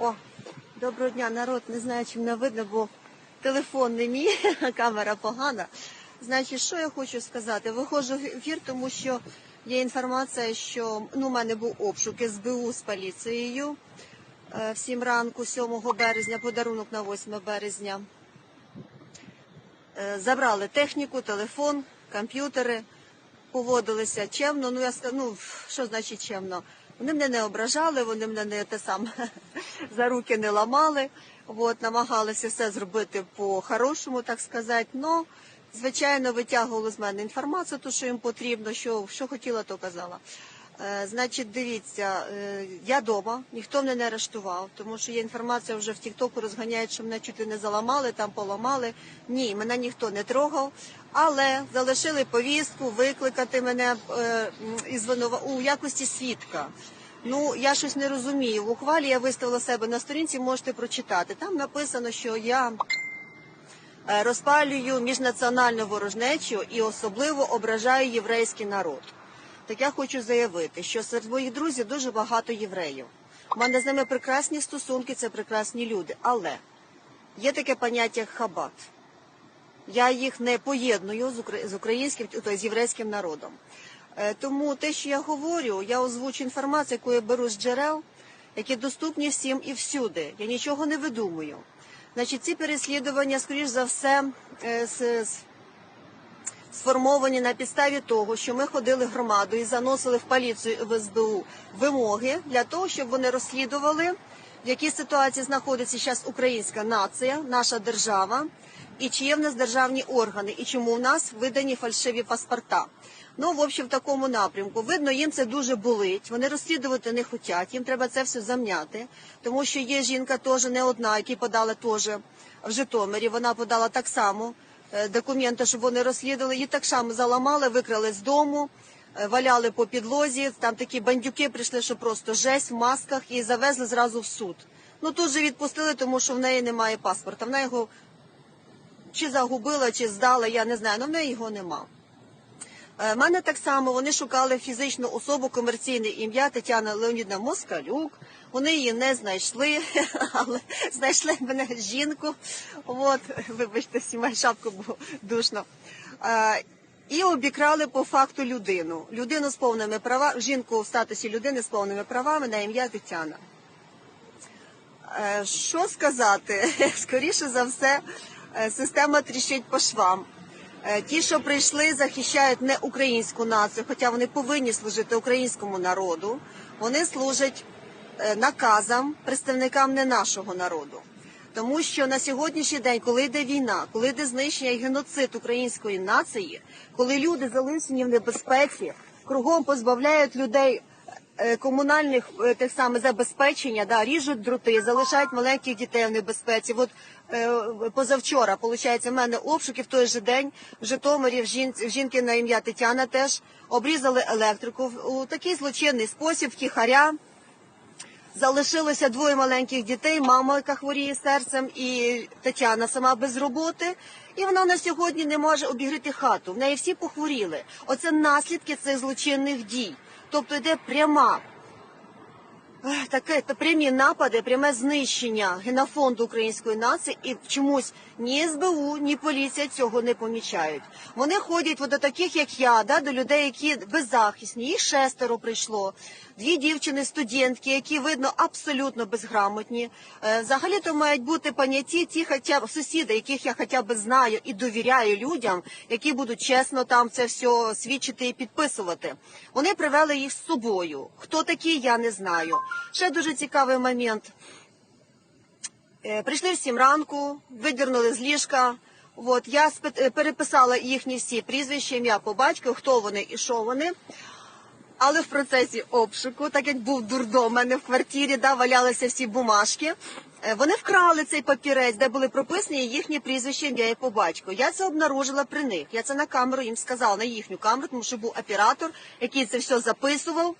О, доброго дня, народ. Не знаю, чи мене видно, бо телефон не мій, камера погана. Значить, що я хочу сказати? Виходжу в ефір, тому що є інформація, що ну, у мене був обшук СБУ з поліцією е, в 7 ранку, 7 березня, подарунок на 8 березня. Е, Забрали техніку, телефон, комп'ютери, поводилися чемно. Ну, я ну, що значить чемно? Вони мене не ображали, вони мене не те саме за руки не ламали. От, намагалися все зробити по-хорошому, так сказати. Но, звичайно, витягували з мене інформацію, ту, що їм потрібно, що, що хотіла, то казала. Е, Значить, дивіться, е, я вдома, ніхто мене не арештував, тому що є інформація вже в Тіктоку розганяють, що мене чуть ли не заламали, там поламали. Ні, мене ніхто не трогав, але залишили повістку викликати мене е, у якості свідка. Ну, я щось не розумію. В ухвалі я виставила себе на сторінці, можете прочитати. Там написано, що я розпалюю міжнаціональну ворожнечу і особливо ображаю єврейський народ. Так я хочу заявити, що серед моїх друзів дуже багато євреїв. У мене з ними прекрасні стосунки, це прекрасні люди. Але є таке поняття як хабат. Я їх не поєдную з укра- українським, тобто з єврейським народом. Е, Тому те, що я говорю, я озвучу інформацію, яку я беру з джерел, які доступні всім і всюди. Я нічого не видумую. Значить, ці переслідування, скоріш за все, е, з- сформовані на підставі того, що ми ходили громадою і заносили в поліцію і в СБУ вимоги для того, щоб вони розслідували, в якій ситуації знаходиться зараз українська нація, наша держава, і чи є в нас державні органи, і чому в нас видані фальшиві паспорта. Ну, в общем, в такому напрямку. Видно, їм це дуже болить. Вони розслідувати не хочуть, їм треба це все замняти. Тому що є жінка теж не одна, яка подала теж в Житомирі. Вона подала так само документи, щоб вони розслідували. Її так само заламали, викрали з дому, е, валяли по підлозі. Там такі бандюки прийшли, що просто жесть в масках і завезли зразу в суд. Ну тут же відпустили, тому що в неї немає паспорта. Вона його чи загубила, чи здала, я не знаю, але в неї його нема. Е, мене так само вони шукали фізичну особу, комерційне ім'я Тетяна Леонідна Москалюк. Вони її не знайшли, але знайшли мене жінку. От, вибачте, знімаю шапку, бо душно. Е, І обікрали по факту людину. Людину з повними правами, жінку в статусі людини з повними правами на ім'я Тетяна. Е, Що сказати? Скоріше за все, система тріщить по швам. Е, Ті, що прийшли, захищають не українську націю, хоча вони повинні служити українському народу. Вони служать е, наказам представникам не нашого народу. Тому що на сьогоднішній день, коли йде війна, коли йде знищення і геноцид української нації, коли люди залишені в небезпеці, кругом позбавляють людей комунальних е, тих саме забезпечення, да, ріжуть дроти, залишають маленьких дітей в небезпеці. От е, позавчора, виходить, в мене обшуки в той же день в Житомирі в жінці, в жінки на ім'я Тетяна теж обрізали електрику у такий злочинний спосіб, втіхаря. Залишилося двоє маленьких дітей, мама, яка хворіє серцем, і Тетяна сама без роботи. І вона на сьогодні не може обігріти хату. В неї всі похворіли. Оце наслідки цих злочинних дій. Тобто йде пряма таке та прямі напади, пряме знищення генофонду української нації, і чомусь ні СБУ, ні поліція цього не помічають. Вони ходять до таких, як я, да, до людей, які беззахисні. Їх шестеро прийшло. Дві дівчини, студентки, які видно абсолютно безграмотні. Е, Взагалі то мають бути поняті ті, хоча б сусіди, яких я хоча б знаю і довіряю людям, які будуть чесно там це все свідчити і підписувати. Вони привели їх з собою. Хто такі, я не знаю. Ще дуже цікавий момент. Е, Прийшли в сім ранку, видірнули з ліжка. От я е, переписала їхні всі прізвища, ім'я по батьку, хто вони і що вони. Але в процесі обшуку, так як був дурдом у мене в квартирі, да, валялися всі бумажки. е, Вони вкрали цей папірець, де були прописані їхні прізвища, ім'я і по батьку. Я це обнаружила при них. Я це на камеру їм сказала, на їхню камеру, тому що був оператор, який це все записував.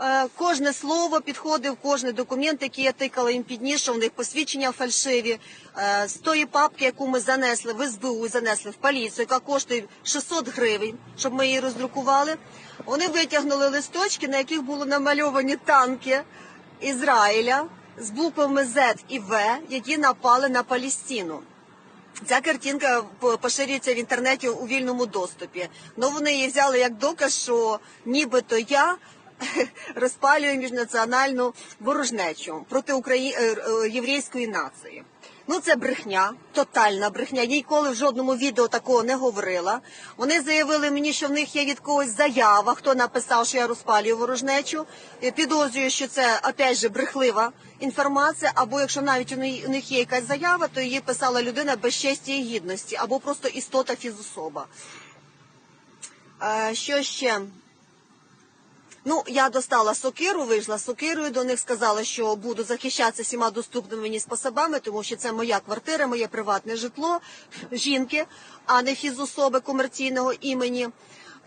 Е, Кожне слово підходив, кожний документ, який я тикала їм під ніж, в них посвідчення фальшиві. Е, З тої папки, яку ми занесли в СБУ, занесли в поліцію, яка коштує 600 гривень, щоб ми її роздрукували. Вони витягнули листочки, на яких були намальовані танки Ізраїля. з буквами Z і В, які напали на Палістину. Ця картинка поширюється в інтернеті у вільному доступі. Ну вони її взяли як доказ, що нібито я розпалюю міжнаціональну ворожнечу проти Украї... е, е, єврейської нації. Ну це брехня, тотальна брехня. Я ніколи в жодному відео такого не говорила. Вони заявили мені, що в них є від когось заява, хто написав, що я розпалюю ворожнечу. Підозрюю, що це опять же брехлива інформація, або якщо навіть у них- є якась заява, то її писала людина без честі і гідності, або просто істота фізособа. Е, Що ще? Ну, я достала сокиру, вийшла сокирою до них, сказала, що буду захищатися всіма доступними мені способами, тому що це моя квартира, моє приватне житло жінки, а не фізособи комерційного імені.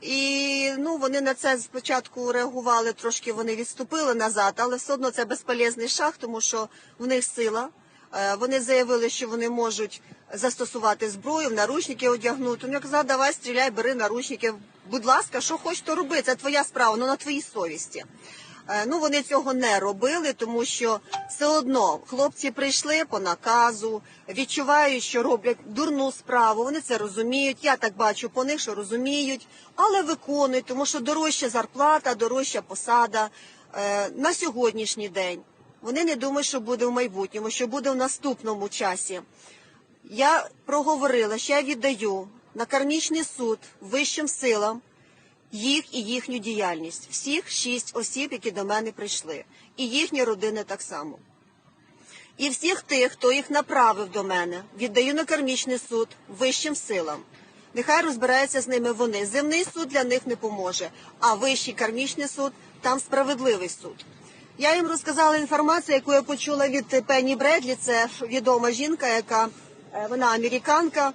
І ну вони на це спочатку реагували, трошки вони відступили назад, але все одно це безполезний шаг, тому що в них сила. Е, Вони заявили, що вони можуть застосувати зброю, в наручники одягнути. Ну, я казала, давай стріляй, бери наручники. Будь ласка, що хочеш, то роби. Це твоя справа, ну на твоїй совісті. Е, Ну вони цього не робили, тому що все одно хлопці прийшли по наказу, відчувають, що роблять дурну справу. Вони це розуміють. Я так бачу по них, що розуміють, але виконують, тому що дорожча зарплата, дорожча посада е, на сьогоднішній день. Вони не думають, що буде в майбутньому, що буде в наступному часі. Я проговорила, що я віддаю на кармічний суд вищим силам їх і їхню діяльність. Всіх шість осіб, які до мене прийшли, і їхні родини так само. І всіх тих, хто їх направив до мене, віддаю на кармічний суд вищим силам. Нехай розбираються з ними вони. Земний суд для них не поможе, а вищий кармічний суд там справедливий суд. Я їм розказала інформацію, яку я почула від Пенні Бредлі. Це відома жінка, яка вона американка.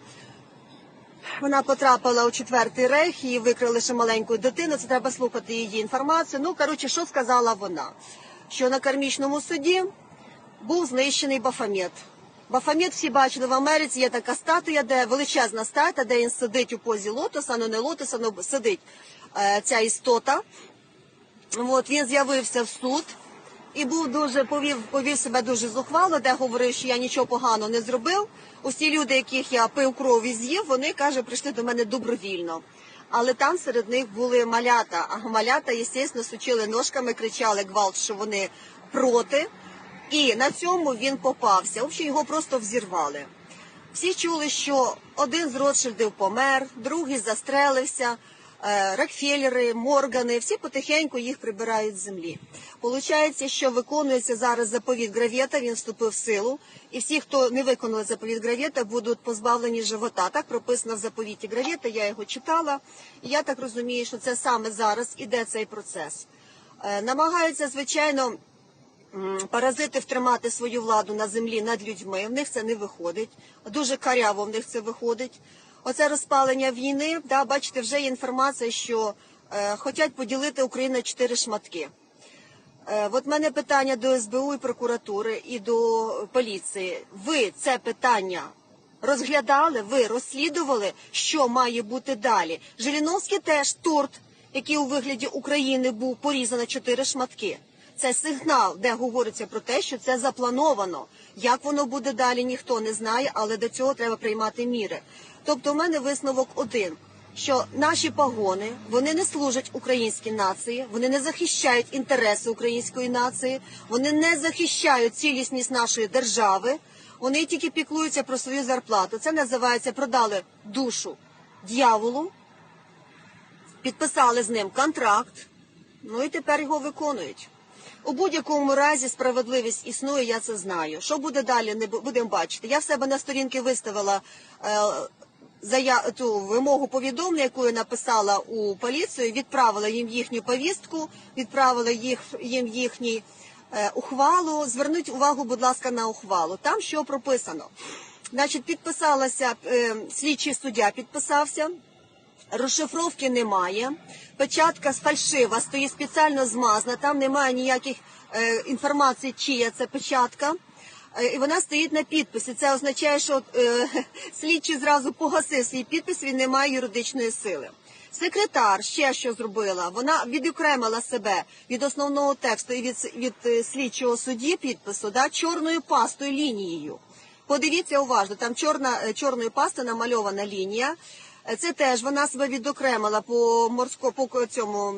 Вона потрапила у четвертий рейх, її викрили ще маленьку дитину. Це треба слухати її інформацію. Ну коротше, що сказала вона? Що на кармічному суді був знищений Бафомет. Бафомет всі бачили в Америці. Є така статуя, де величезна статуя, де він сидить у позі лотоса, ну не лотоса, ну сидить е, ця істота. От він з'явився в суд і був дуже повів, повів себе дуже зухвало, де говорив, що я нічого поганого не зробив. Усі люди, яких я пив кров і з'їв, вони каже, прийшли до мене добровільно. Але там серед них були малята. А малята, звісно, сучили ножками, кричали гвалт, що вони проти. І на цьому він попався. В общем, його просто взірвали. Всі чули, що один з Ротшильдів помер, другий застрелився, Рокфеллери, Моргани, всі потихеньку їх прибирають з землі. Получається, що виконується зараз заповіт Гравєта, він вступив в силу, і всі, хто не виконали заповіт Гравєта, будуть позбавлені живота. Так прописано в заповіті Гравєта, я його читала, і я так розумію, що це саме зараз іде цей процес. Е, Намагаються, звичайно, паразити втримати свою владу на землі над людьми. В них це не виходить. Дуже каряво в них це виходить. Оце розпалення війни. Да, бачите, вже є інформація, що е, хочуть поділити Україну на чотири шматки. Е, от мене питання до СБУ і прокуратури і до поліції. Ви це питання розглядали, ви розслідували, що має бути далі? Жириновський теж торт, який у вигляді України був порізаний на чотири шматки. Це сигнал, де говориться про те, що це заплановано. Як воно буде далі, ніхто не знає, але до цього треба приймати міри. Тобто, у мене висновок один. Що наші погони вони не служать українській нації, вони не захищають інтереси української нації, вони не захищають цілісність нашої держави. Вони тільки піклуються про свою зарплату. Це називається продали душу дьяволу, підписали з ним контракт, ну і тепер його виконують. У будь-якому разі справедливість існує, я це знаю. Що буде далі, не бу- будемо бачити. Я в себе на сторінки виставила е, зая... ту вимогу повідомлення, яку я написала у поліцію, відправила їм їхню повістку, відправила їх, їм їхній е, ухвалу. Зверніть увагу, будь ласка, на ухвалу. Там що прописано. Значить, підписалася е, слідчий суддя, підписався. Розшифровки немає. Печатка фальшива, стоїть спеціально змазана, там немає ніяких е, інформації, чия це печатка. Е, і вона стоїть на підписі. Це означає, що е, слідчий зразу погасив свій підпис, він не має юридичної сили. Секретар ще що зробила? Вона відокремила себе від основного тексту і від, від е, слідчого судді підпису да, чорною пастою лінією. Подивіться уважно, там чорна, е, чорною пастою намальована лінія. Е, Це теж вона себе відокремила по морсько по цьому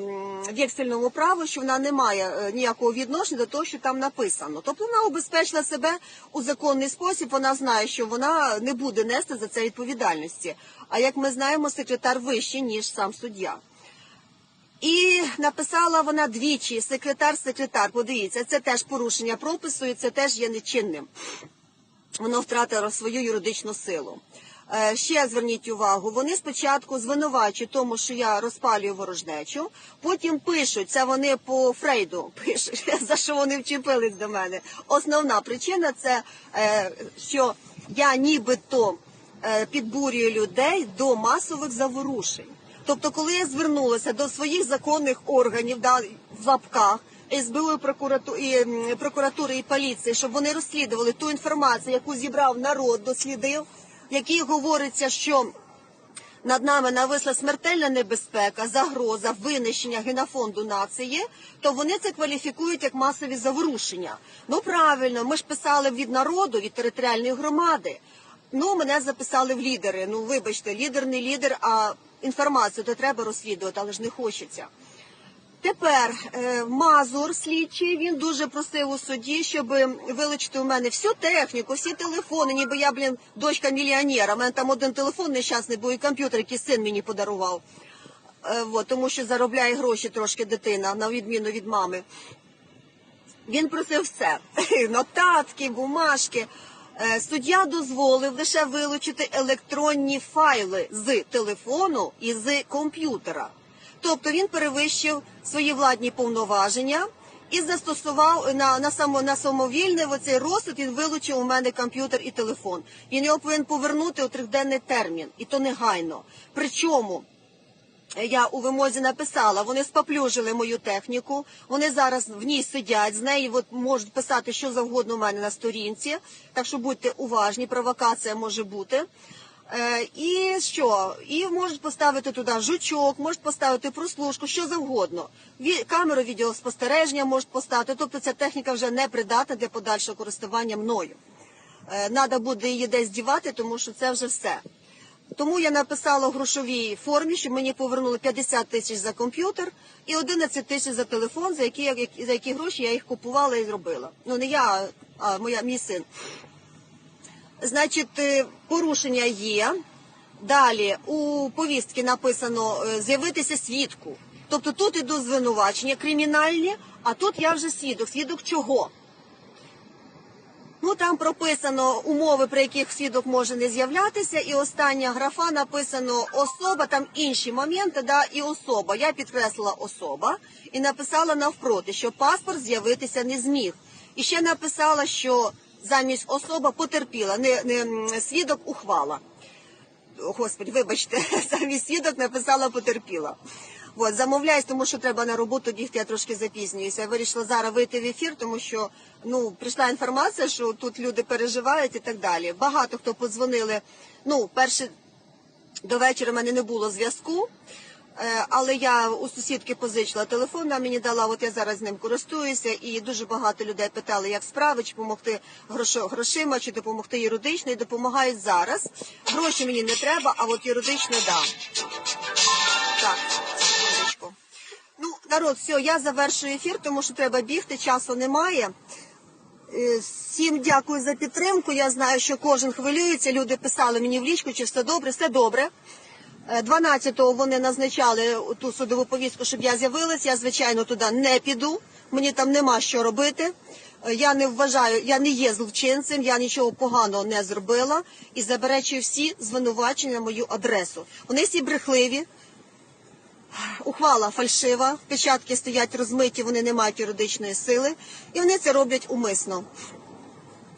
вексельному праву, що вона не має е, ніякого відношення до того, що там написано. Тобто вона убезпечила себе у законний спосіб. Вона знає, що вона не буде нести за це відповідальності. А як ми знаємо, секретар вищий ніж сам суддя. І написала вона двічі секретар, секретар. Подивіться, це теж порушення пропису, і це теж є нечинним воно втратило свою юридичну силу. Е, Ще зверніть увагу, вони спочатку звинувачують тому, що я розпалюю ворожнечу, потім пишуть, це вони по Фрейду пишуть, за що вони вчепились до мене. Основна причина це, е, що я нібито е, підбурюю людей до масових заворушень. Тобто, коли я звернулася до своїх законних органів, да, в лапках, СБУ, і прокурату- і, прокуратури і поліції, щоб вони розслідували ту інформацію, яку зібрав народ, дослідив, якій говориться, що над нами нависла смертельна небезпека, загроза, винищення генофонду нації, то вони це кваліфікують як масові заворушення. Ну правильно, ми ж писали від народу, від територіальної громади. Ну, мене записали в лідери. Ну, вибачте, лідер не лідер, а інформацію то треба розслідувати, але ж не хочеться. Тепер е, Мазур слідчий, він дуже просив у суді, щоб вилучити у мене всю техніку, всі телефони, ніби я, блін, дочка мільйонера. У мене там один телефон нещасний був і комп'ютер, який син мені подарував. Е, от, тому що заробляє гроші трошки дитина, на відміну від мами. Він просив все: нотатки, бумажки. Е, Суддя дозволив лише вилучити електронні файли з телефону і з комп'ютера. Тобто він перевищив свої владні повноваження і застосував на, на, само, на самовільний оцей розсуд, він вилучив у мене комп'ютер і телефон. Він його повинен повернути у триденний термін, і то негайно. Причому я у вимозі написала, вони споплюжили мою техніку, вони зараз в ній сидять, з неї от можуть писати що завгодно у мене на сторінці, так що будьте уважні, провокація може бути. Е, і що? І можуть поставити туди жучок, можуть поставити прослушку, що завгодно. Камеру відеоспостереження можуть поставити, тобто ця техніка вже не придатна для подальшого користування мною. Треба буде її десь дівати, тому що це вже все. Тому я написала в грошовій формі, щоб мені повернули 50 тисяч за комп'ютер і 11 тисяч за телефон, за які, за які гроші я їх купувала і зробила. Ну не я, а моя, мій син. Значить, е, порушення є. Далі у повістці написано е, з'явитися свідку. Тобто тут ідуть звинувачення кримінальні, а тут я вже свідок. Свідок чого? Ну там прописано умови, при яких свідок може не з'являтися, і остання графа написано особа, там інші моменти, да, і особа. Я підкреслила особа і написала навпроти, що паспорт з'явитися не зміг. І ще написала, що замість особа потерпіла, не, не свідок ухвала. О, Господи, вибачте, замість свідок написала потерпіла. От, замовляюсь, тому що треба на роботу бігти, я трошки запізнююся. Я вирішила зараз вийти в ефір, тому що ну прийшла інформація, що тут люди переживають і так далі. Багато хто подзвонили. Ну, перше до вечора в мене не було зв'язку. Е, Але я у сусідки позичила телефон, вона мені дала, от я зараз ним користуюся, і дуже багато людей питали, як справи, чи допомогти грошима, чи допомогти юридично, і допомагають зараз. Гроші мені не треба, а от юридично да. Так. Ну, народ, все, я завершую ефір, тому що треба бігти, часу немає. Е, Всім дякую за підтримку. Я знаю, що кожен хвилюється. Люди писали мені в лічку, чи все добре, все добре. Е, 12-го вони назначали ту судову повістку, щоб я з'явилась. Я, звичайно, туди не піду. Мені там нема що робити. Е, Я не вважаю, я не є злочинцем, я нічого поганого не зробила і заперечую всі звинувачення на мою адресу. Вони всі брехливі. Ухвала фальшива, печатки стоять розмиті, вони не мають юридичної сили, і вони це роблять умисно.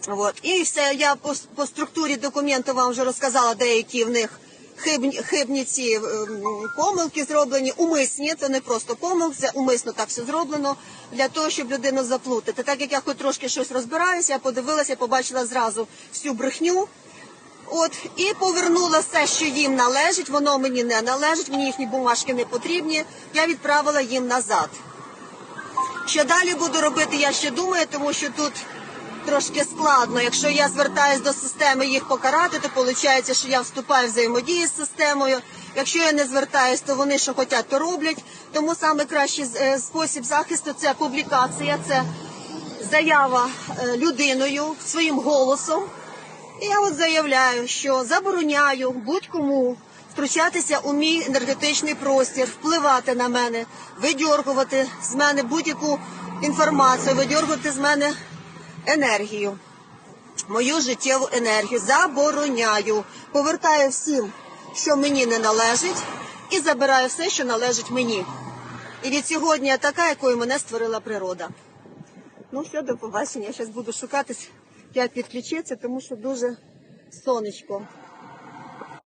От. І все, я по, по структурі документу вам вже розказала, деякі в них хибні, хибні ці ем, помилки зроблені, умисні, це не просто помилки, це умисно так все зроблено, для того, щоб людину заплутати. Так як я хоч трошки щось розбираюся, я подивилася, побачила зразу всю брехню. От і повернула все, що їм належить. Воно мені не належить, мені їхні бумажки не потрібні. Я відправила їм назад. Що далі буду робити, я ще думаю, тому що тут трошки складно. Якщо я звертаюсь до системи їх покарати, то виходить, що я вступаю в взаємодію з системою. Якщо я не звертаюсь, то вони що хочуть, то роблять. Тому саме кращий е, спосіб захисту це публікація, це заява е, людиною своїм голосом. І я от заявляю, що забороняю будь-кому втручатися у мій енергетичний простір, впливати на мене, видьоргувати з мене будь-яку інформацію, видьоргувати з мене енергію, мою життєву енергію. Забороняю. Повертаю всім, що мені не належить, і забираю все, що належить мені. І від сьогодні я така, якою мене створила природа. Ну все, до побачення. Я зараз буду шукатись, як відключитися, тому що дуже сонечко.